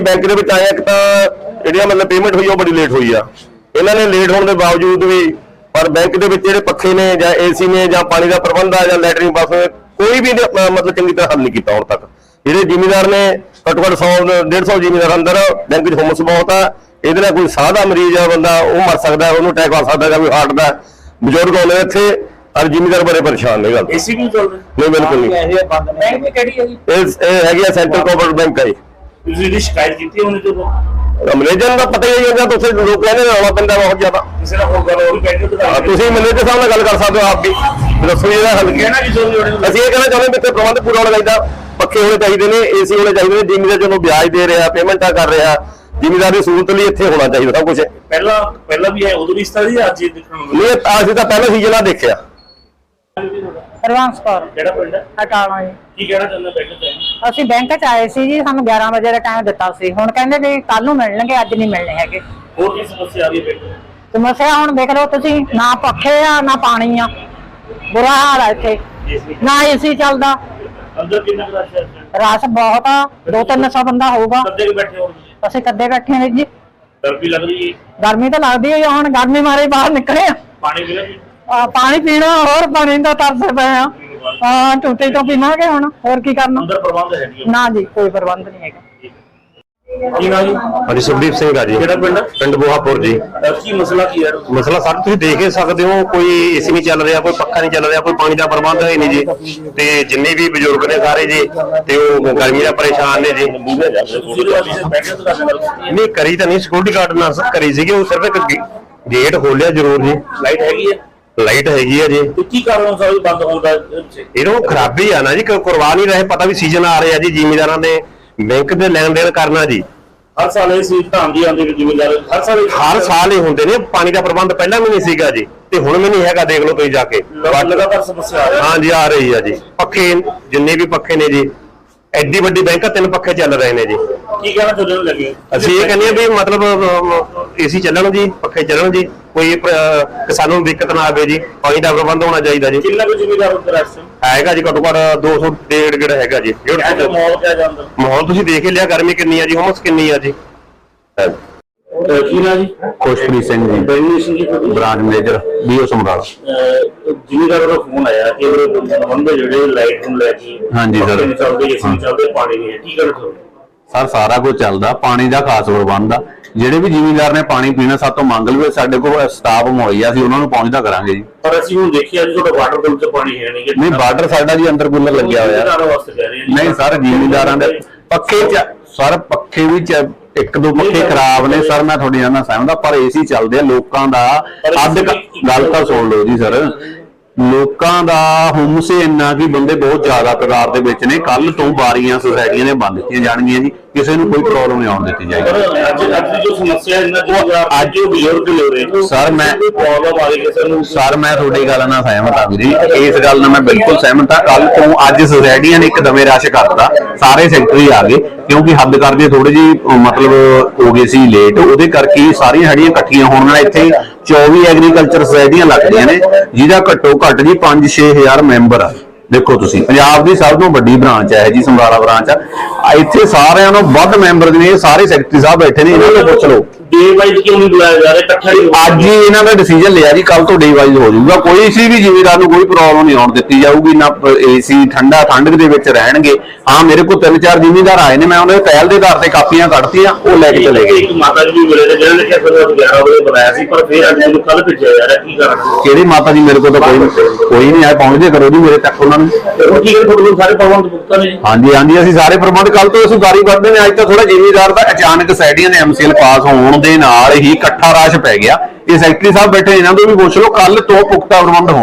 Bank ਦੇ ਵਿੱਚ ਆਇਆ ਇੱਕ ਤਾਂ ਜਿਹੜੀਆਂ ਮਤਲਬ ਪੇਮੈਂਟ ਹੋਈ ਉਹ ਬੜੀ ਲੇਟ ਹੋਈ ਆ। ਇਹਨਾਂ ਨੇ ਲੇਟ ਹੋਣ ਦੇ ਬਾਵਜੂਦ ਵੀ ਪਰ ਬੈਂਕ ਦੇ ਵਿੱਚ ਜਿਹੜੇ ਪੱਖੇ ਨੇ ਜਾਂ ਏਸੀ ਨੇ ਜਾਂ ਪਾਣੀ ਦਾ ਪ੍ਰਬੰਧ ਆ ਜਾਂ ਲੈਟਰਿੰਗ ਬਾਥਰੂਮ ਕੋਈ ਵੀ ਮਤਲਬ ਚੰਗੀ ਤਰ੍ਹਾਂ ਹੱਲ ਨਹੀਂ ਕੀਤਾ ਹੁਣ ਤੱਕ। ਜਿਹੜੇ ਜ਼ਿਮੀਂਦਾਰ ਨੇ ਘੱਟੋ ਘੱਟ 100 150 ਜ਼ਿਮੀਂਦਾਰ ਅੰਦਰ ਬੈਂਕ 'ਚ ਹੁਮਸ ਬਹੁਤ ਆ। ਇਹਦੇ ਨਾਲ ਕੋਈ ਸਾਹ ਦਾ ਮਰੀਜ਼ ਆ ਬੰਦਾ ਉਹ ਮਰ ਸਕਦਾ ਉਹਨੂੰ ਅਟੈਕ ਆ ਸਕਦਾ ਜਾਂ ਕੋਈ ਹਾਰਟ ਦਾ ਬਜ਼ੁਰਗ ਆਉਂਦੇ ਇੱਥੇ ਔਰ ਜ਼ਿਮੀਂਦਾਰ ਬੜੇ ਪਰੇਸ਼ਾਨ ਨੇ ਗੱਲ ਏਸੀ ਵੀ ਚੱਲ ਰਿਹਾ ਨਹੀਂ ਬਿਲਕੁਲ ਨਹੀਂ। ਬੈਂਕ ਕਿਹੜੀ ਹੈ। ਜੀ ਇਹ ਇਹ ਹੈਗੀ ਆ ਸੈਂਟਰਲ ਕੋਆਪਰੇਟਿਵ ਬੈਂਕ ਹੈ ਤੁਸੀਂ ਇਹਦੀ ਸ਼ਿਕਾਇਤ ਕੀਤੀ ਉਹਨੇ ਜਦੋਂ ਮੈਨੇਜਰ ਦਾ ਪਤਾ ਹੀ ਹੈ ਤੁਸੀਂ ਲੋਕ ਕਹਿੰਦੇ ਨੇ ਰੌਲਾ ਪੈਂਦਾ ਬਹੁਤ ਜ਼ਿਆਦਾ। ਕਿਸੇ ਨਾਲ ਹੋਰ ਗੱਲ ਹੋ ਰਹੀ ਬੈਂਕ ਤੋਂ ਹਾਂ, ਤੁਸੀਂ ਮੈਨੇਜਰ ਸਾਹਿਬ ਨਾਲ ਗੱਲ ਕਰ ਸਕਦੇ ਹੋ ਆਪ ਵੀ ਦੱਸੋ ਇਹਦਾ ਹੱਲ ਕੀ ਹੈ। ਕਹਿਣਾ ਕਿ ਜੋ ਵੀ ਉਹਨੇ ਅਸੀਂ ਇਹ ਕਹਿਣਾ ਚਾਹੁੰਦੇ ਵੀ ਇੱਥੇ ਪ੍ਰਬੰਧ ਪੂਰਾ ਹੋਣਾ ਚਾਹੀਦਾ ਪੱਖੇ ਹੋਣੇ ਚਾਹੀਦੇ ਨੇ ਏਸੀ ਹੋਣੇ ਚਾਹੀਦੇ ਨੇ ਜ਼ਿਮੀਦਾਰ ਜਦੋਂ ਵਿਆਜ ਦੇ ਰਿਹਾ ਪੇਮੈਂਟਾਂ ਕਰ ਰਿਹਾ ਜ਼ਿਮੀਦਾਰ ਦੀ ਸਹੂਲਤ ਲਈ ਇੱਥੇ ਹੋਣਾ ਚਾਹੀਦਾ ਸਭ ਕੁਝ ਪਹਿਲਾਂ ਪਹਿਲਾਂ ਵੀ ਹੈ ਉਦੋਂ ਵੀ ਇਸ ਤਰ੍ਹਾਂ ਦੀ ਅੱਜ ਦੇਖਣ ਨੂੰ ਨਹੀਂ ਅਸੀਂ ਤਾਂ ਪਹਿਲਾ ਸੀਜ਼ਨ ਆ ਦੇਖਿਆ। ਹਰਵੰਸ ਕੌਰ। ਕਿਹੜਾ ਪਿੰਡ ਹੈ? ਅਟਾਲਾ ਜੀ। ਕੀ ਕਹਿਣਾ ਚਾਹੁੰਦਾ ਬੈਂਕ ਤੋਂ ਅਸੀਂ ਬੈਂਕ ਚ ਆਏ ਸੀ ਜੀ ਸਾਨੂੰ 11 ਵਜੇ ਦਾ ਟਾਈਮ ਦਿੱਤਾ ਸੀ। ਹੁਣ ਕਹਿੰਦੇ ਵੀ ਕੱਲ ਨੂੰ ਮਿਲਣਗੇ ਅੱਜ ਨਹੀਂ ਮਿਲਣੇ ਹੈਗੇ। ਹੋਰ ਕੀ ਸਮੱਸਿਆ ਆ ਰਹੀ ਹੈ ਬੈਂਕ ਸਮੱਸਿਆ ਹੁਣ ਦੇਖ ਲਓ ਤੁਸੀਂ ਨਾ ਪੱਖੇ ਆ ਨਾ ਪਾਣੀ ਆ। ਬੁਰਾ ਹਾਲ ਆ ਇੱਥੇ। ਨਾ ਏਸੀ ਚੱਲਦਾ। ਅੰਦਰ ਕਿੰਨਾ ਕੁ ਰਸ਼ ਹੈ ਰਸ ਬਹੁਤ ਆ ਦੋ ਤਿੰਨ ਸੌ ਬੰਦਾ ਹੋਊਗਾ। ਕੱਦੇ ਕੇ ਬੈਠੇ ਹੋ ਤੁਸੀਂ? ਅਸੀਂ ਕੱਦੇ ਬੈਠੇ ਨੇ ਜੀ। ਡਰ ਵੀ ਲੱਗ ਰਹੀ ਹੈ ਗਰਮੀ ਤਾਂ ਲੱਗਦੀ ਹੈ ਹੁਣ ਗਰਮੀ ਮਾਰੇ ਬਾਹਰ ਨਿਕਲੇ ਆ। ਪਾਣੀ ਵੀ ਨਹੀਂ? ਆ, ਪਾਣੀ ਪੀਣਾ ਹੋਰ ਪਾਣੀ ਦਾ ਤਰਸ ਪਏ ਆ। ਹਾਂ ਟੂਟੀ ਤੋਂ ਪੀਵਾਂਗੇ ਹੁਣ ਹੋਰ ਕੀ ਕਰਨਾ? ਅੰਦਰ ਪ੍ਰਬੰਧ ਹੈ ਨਹੀਂ ਨਾ ਜੀ ਕੋਈ ਪ੍ਰਬੰਧ ਨਹੀਂ ਹੈਗਾ। ਕੀ ਨਾ ਜੀ? ਹਾਂਜੀ ਸੁਖਦੀਪ ਸਿੰਘ ਆ ਜੀ। ਕਿਹੜਾ ਪਿੰਡ? ਪਿੰਡ ਬੋਹਾਪੁਰ ਜੀ। ਅਹ ਕੀ ਮਸਲਾ ਕੀ ਹੈ? ਮਸਲਾ ਸਰ ਤੁਸੀਂ ਦੇਖ ਹੀ ਸਕਦੇ ਹੋ ਕੋਈ ਏਸੀ ਨਹੀਂ ਚੱਲ ਰਿਹਾ ਕੋਈ ਪੱਖਾ ਨਹੀਂ ਚੱਲ ਰਿਹਾ ਕੋਈ ਪਾਣੀ ਦਾ ਪ੍ਰਬੰਧ ਹੈ ਨਹੀਂ ਜੀ। ਤੇ ਜਿੰਨੇ ਵੀ ਬਜ਼ੁਰਗ ਨੇ ਸਾਰੇ ਜੀ ਤੇ ਉਹ ਗਰਮੀ ਦਾ ਪਰੇਸ਼ਾਨ ਨੇ ਜੀ। ਨਹੀਂ ਕਰੀ ਤਾਂ ਨਹੀਂ ਸਿਕਿਉਰਿਟੀ ਗਾਰਡ ਨਾਲ ਸਰ ਕਰੀ ਸੀਗੀ ਉਹ ਸਿਰਫ ਇੱਕ ਗੇ- ਗੇਟ ਖੋਲਿਆ ਜ਼ਰੂਰ ਜੀ। ਲਾਈਟ ਹੈਗੀ ਹੈ? ਲਾਈਟ ਹੈਗੀ ਆ ਜੀ। ਤੇ ਕੀ ਕਾਰਨ ਹੋ ਸਕਦਾ ਬੰਦ ਹੋਣ ਦਾ? ਇਹਨੂੰ ਖਰਾਬੀ ਆ ਨਾ ਜੀ ਕਰਵਾ ਨਹੀਂ ਰਹੇ ਪਤਾ ਵੀ ਸੀਜ਼ਨ ਆ ਰਿਹਾ ਜੀ ਜ਼ਿਮੀਦਾਰਾਂ ਨੇ ਬੈਂਕ ਦੇ ਲੈਣ ਦੇਣ ਕਰਨਾ ਜੀ। ਹਰ ਸਾਲ ਇਹ ਸੀ ਧਾਂਦੀ ਆਉਂਦੀ ਵੀ ਜ਼ਿਮੀਂਦਾਰ ਹਰ ਸਾਲ ਹਰ ਸਾਲ ਹੀ ਹੁੰਦੇ ਨੇ ਪਾਣੀ ਦਾ ਪ੍ਰਬੰਧ ਪਹਿਲਾਂ ਵੀ ਨਹੀਂ ਸੀਗਾ ਜੀ ਤੇ ਹੁਣ ਵੀ ਨਹੀਂ ਹੈਗਾ ਦੇਖ ਲਓ ਤੁਸੀਂ ਜਾ ਕੇ। ਲਗਾ- ਲਗਾਤਾਰ ਸਮੱਸਿਆ ਆ ਰਹੀ ਹੈ। ਹਾਂ ਜੀ ਆ ਰਹੀ ਆ ਜੀ। ਪੱਖੇ ਜਿੰਨੇ ਵੀ ਪੱਖੇ ਨੇ ਜੀ ਐਡੀ ਵੱਡੀ ਬੈਂਕ ਆ ਤਿੰਨ ਪੱਖੇ ਚੱਲ ਰਹੇ ਨੇ ਜੀ। ਕੀ ਕਹਿਣਾ ਚਾਹੁੰਦੇ ਹੋ ਲੱਗੇ? ਅਸੀਂ ਇਹ ਕਹਿੰਦੇ ਆ ਵੀ ਮਤਲਬ ਏਸੀ ਚੱਲਣ ਜੀ ਪੱਖੇ ਚੱਲਣ ਜੀ ਕੋਈ ਅਹ, ਕਿਸਾਨਾਂ ਨੂੰ ਦਿੱਕਤ ਨਾ ਆਵੇ ਜੀ ਪਾਣੀ ਦਾ ਪ੍ਰਬੰਧ ਹੋਣਾ ਚਾਹੀਦਾ ਜੀ। ਕਿੰਨਾ ਕੁ ਜ਼ਿਮੀਂਦਾਰ ਉੱਤਰ ਐਸ ਹੈਗਾ ਜੀ ਘੱਟੋ ਘੱਟ 200 ਡੇਢ ਗੇੜ ਹੈਗਾ ਜੀ। ਡੇਢ। ਮਾਹੌਲ ਕਿਆ ਜਾਂਦਾ? ਮਾਹੌਲ ਤੁਸੀਂ ਦੇਖ ਹੀ ਲਿਆ ਗਰਮੀ ਕਿੰਨੀ ਆ ਜੀ ਹਮਸ ਕਿੰਨੀ ਆ ਜੀ। ਕੀ ਨਾ ਜੀ? ਖੁਸ਼ਪ੍ਰੀਤ ਸਿੰਘ ਜੀ। ਸਿੰਘ ਤੁਹਾਡੀ? ਬ੍ਰਾਂਚ ਮੈਨੇਜਰ ਬੀਓ ਸਮਰਾਲਾ ਜ਼ਿਮੀਂਦਾਰ ਦਾ ਫੋਨ ਆਇਆ ਕਿ ਉਹ ਬੰਦੇ ਜਿਹੜੇ ਲਾਈਟ ਨੂੰ ਲੈ ਕੇ ਹਾਂਜੀ ਸਰ। ਪੱਖੇ ਨਹੀਂ ਚੱਲਦੇ ਏਸੀ ਨਹੀਂ ਚੱਲਦੇ ਪਾਣੀ ਨਹੀਂ ਹੈ ਕੀ ਕਹਿਣਾ ਚਾਹੁੰਦੇ ਸਰ ਸਾਰਾ ਕੁਝ ਚੱਲਦਾ ਪਾਣੀ ਦਾ ਖਾਸ ਪ੍ਰਬੰਧ ਆ ਜਿਹੜੇ ਵੀ ਜ਼ਿਮੀਂਦਾਰ ਨੇ ਪਾਣੀ ਪੀਣਾ ਸਾਤੋਂ ਮੰਗ ਲਵੇ ਸਾਡੇ ਕੋਲ ਸਟਾਫ ਮੁਹੱਈਆ ਸੀ ਉਹਨਾਂ ਨੂੰ ਪਹੁੰਚਦਾ ਕਰਾਂਗੇ ਜੀ। ਪਰ ਅਸੀਂ ਹੁਣ ਦੇਖਿਆ ਜੀ ਤੁਹਾਡਾ ਵਾਟਰ ਬਿਲ ਤੇ ਪਾਣੀ ਹੈ ਨਹੀਂ। ਨਹੀਂ ਬਾਰਡਰ ਸਾਡਾ ਜੀ ਅੰਦਰ ਕੂਲਰ ਲੱਗਿਆ ਹੋਇਆ। ਜ਼ਿਮੀਂਦਾਰਾਂ ਵਾਸਤੇ ਕਹਿ ਰਹੇ ਹਾਂ ਜੀ। ਨਹੀਂ ਸਰ ਜ਼ਿਮੀਂਦਾਰਾਂ ਦੇ ਪੱਖੇ ਚ ਸਰ ਪੱਖੇ ਵੀ ਚ ਇੱਕ ਦੋ ਪੱਖੇ ਖਰਾਬ ਨੇ ਸਰ ਮੈਂ ਤੁਹਾਡੀ ਨਾਲ ਸਹਿਮਤ ਹਾਂ ਪਰ ਏਸੀ ਚੱਲਦੇ ਆ ਲੋਕਾਂ ਦਾ। ਅੱਧ ਕ- ਗੱਲ ਤਾਂ ਸੁਣ ਲਓ ਜੀ ਸਰ ਲੋਕਾਂ ਦਾ ਹੁਮਸ ਇੰਨਾ ਕਿ ਬੰਦੇ ਬਹੁਤ ਜ਼ਿਆਦਾ ਤਾਦਾਦ ਦੇ ਵਿੱਚ ਨੇ। ਕੱਲ ਤੋਂ ਬਾਰੀਆਂ ਸੁਸਾਇਟੀਆਂ ਨੇ ਬੰਦ ਕੀਤੀਆਂ ਜਾਣਗੀਆਂ ਜੀ। ਕਿਸੇ ਨੂੰ ਕੋਈ ਪ੍ਰੋਬਲਮ ਨਹੀਂ ਆਉਣ ਦਿੱਤੀ ਜਾਏਗੀ। ਅੱਜ ਅੱਜ ਦੀ ਜੋ ਸਮੱਸਿਆ ਇਹਨਾਂ ਦੀ ਅੱਜ ਜੋ ਬਜ਼ੁਰਗ ਲੈ ਰਹੇ ਸਰ, ਮੈਂ- ਕੋਈ ਪ੍ਰੋਬਲਮ ਆ ਰਹੀ ਕਿਸੇ ਨੂੰ ਸਰ ਮੈਂ ਤੁਹਾਡੀ ਗੱਲ ਨਾਲ ਸਹਿਮਤ ਹਾਂ ਵੀਰੇ ਇਸ ਗੱਲ ਨਾਲ ਮੈਂ ਬਿਲਕੁਲ ਸਹਿਮਤ ਹਾਂ। ਕੱਲ ਤੋਂ ਅੱਜ ਸੁਸਾਇਟੀਆਂ ਨੇ ਇੱਕਦਮੇ ਰਸ਼ ਕਰਤਾ ਸਾਰੇ ਸੈਕਟਰੀ ਆ ਗਏ ਕਿਉਂਕਿ ਹੱਦ ਕਰਦੇ ਥੋੜੇ ਜੀ ਮਤਲਬ ਹੋ ਗਏ ਸੀ ਲੇਟ ਉਹਦੇ ਕਰਕੇ ਸਾਰੀਆਂ ਹੜੀਆਂ ਇਕੱਠੀਆਂ ਹੋਣ ਨਾਲ ਇੱਥੇ 24 ਐਗਰੀਕਲਚਰ ਸੁਸਾਇਟੀਆਂ ਲੱਗਦੀਆਂ ਨੇ ਜਿਹਦਾ ਘੱਟੋ ਘੱਟ ਜੀ 5-6000 ਮੈਂਬਰ ਆ। ਦੇਖੋ ਤੁਸੀਂ ਪੰਜਾਬ ਦੀ ਸਭ ਤੋਂ ਵੱਡੀ ਬ੍ਰਾਂਚ ਹੈ ਜੀ ਸਮਰਾਲਾ ਬ੍ਰਾਂਚ ਆ ਆ। ਇੱਥੇ ਸਾਰਿਆਂ ਨੂੰ ਵੱਧ ਮੈਂਬਰ ਨੇ, ਸਾਰੇ ਸੈਕਟਰੀ ਸਾਹਿਬ ਬੈਠੇ ਨੇ, ਇਹਨਾਂ ਨੂੰ ਪੁੱਛ ਲਓ। ਡੇ ਵਾਈਜ਼ ਕਿਉਂ ਨਹੀਂ ਬੁਲਾਇਆ ਜਾ ਰਿਹਾ? ਇਕੱਠਾ ਹੀ ਅੱਜ ਹੀ ਇਹਨਾਂ ਦਾ ਡਿਸੀਜਨ ਲਿਆ ਜੀ ਕੱਲ ਤੋਂ ਡੇ ਵਾਈਜ਼ ਹੋ ਜਾਊਗਾ। ਕੋਈ ਸੀ ਵੀ ਜ਼ਿਮੀਦਾਰ ਨੂੰ ਕੋਈ ਪ੍ਰੋਬਲਮ ਨਹੀਂ ਆਉਣ ਦਿੱਤੀ ਜਾਊਗੀ ਨਾ ਏਸੀ ਠੰਡਾ ਠੰਡ ਦੇ ਵਿੱਚ ਰਹਿਣਗੇ। ਹਾਂ ਮੇਰੇ ਕੋਲ ਤਿੰਨ ਚਾਰ ਜ਼ਿਮੀਦਾਰ ਆਏ ਨੇ ਮੈਂ ਉਹਨਾਂ ਦੇ ਪਹਿਲ ਦੇ ਆਧਾਰ ਤੇ ਕਾਪੀਆਂ ਕੱਢਤੀਆਂ ਉਹ ਲੈ ਕੇ ਚਲੇ ਗਏ। ਇੱਕ ਮਾਤਾ ਜੀ ਵੀ ਮਿਲੇ ਨੇ ਜਿਹਨਾਂ ਨੇ ਕਿਹਾ ਫਿਰ 11 ਵਜੇ ਬੁਲਾਇਆ ਸੀ ਪਰ ਫਿਰ ਅੱਜ ਨੂੰ ਕੱਲ ਭੇਜਿਆ ਜਾ ਰਿਹਾ ਕੀ ਕਰਾਂ? ਕਿਹੜੀ ਮਾਤਾ ਜੀ ਮੇਰੇ ਕੋਲ ਤਾਂ ਕੋਈ ਕੋਈ ਨਹੀਂ ਆਇਆ ਪਹੁੰਚਦੇ ਕਰੋ ਜੀ ਮੇਰੇ ਤੱਕ ਉਹਨਾਂ ਨੂੰ। ਤੇ ਹੁਣ ਕੀ ਕਰੇ ਤੁਹਾਡੇ ਕੋਲ ਸਾਰੇ ਪ੍ਰਬੰਧ ਪੁੱਛਤਾ ਨੇ ਹਾਂਜੀ ਹਾਂਜੀ ਅਸੀਂ ਸਾਰੇ ਪ੍ਰਬੰਧ ਕੱਲ ਤੋਂ ਅਸੀਂ ਗਾਰੀ ਕਰਦੇ ਨੇ ਅੱਜ ਤਾਂ ਥੋੜਾ ਜ਼ਿਮੀਦਾਰ ਦਾ ਅਚਾਨਕ ਸੈਡੀਆਂ ਦੇ ਐਮਸੀਐਲ ਪਾਸ ਹੋਣ ਦੇ ਨਾਲ ਹੀ ਇਕੱਠਾ ਰਾਸ਼ ਪੈ ਗਿਆ। ਇਹ ਸੈਕਟਰੀ ਸਾਹਿਬ ਬੈਠੇ ਇਹਨਾਂ ਤੋਂ ਵੀ ਪੁੱਛ ਲਓ ਕੱਲ ਤੋਂ ਪੁਖਤਾ ਪ੍ਰਬੰਧ ਹੋਣ।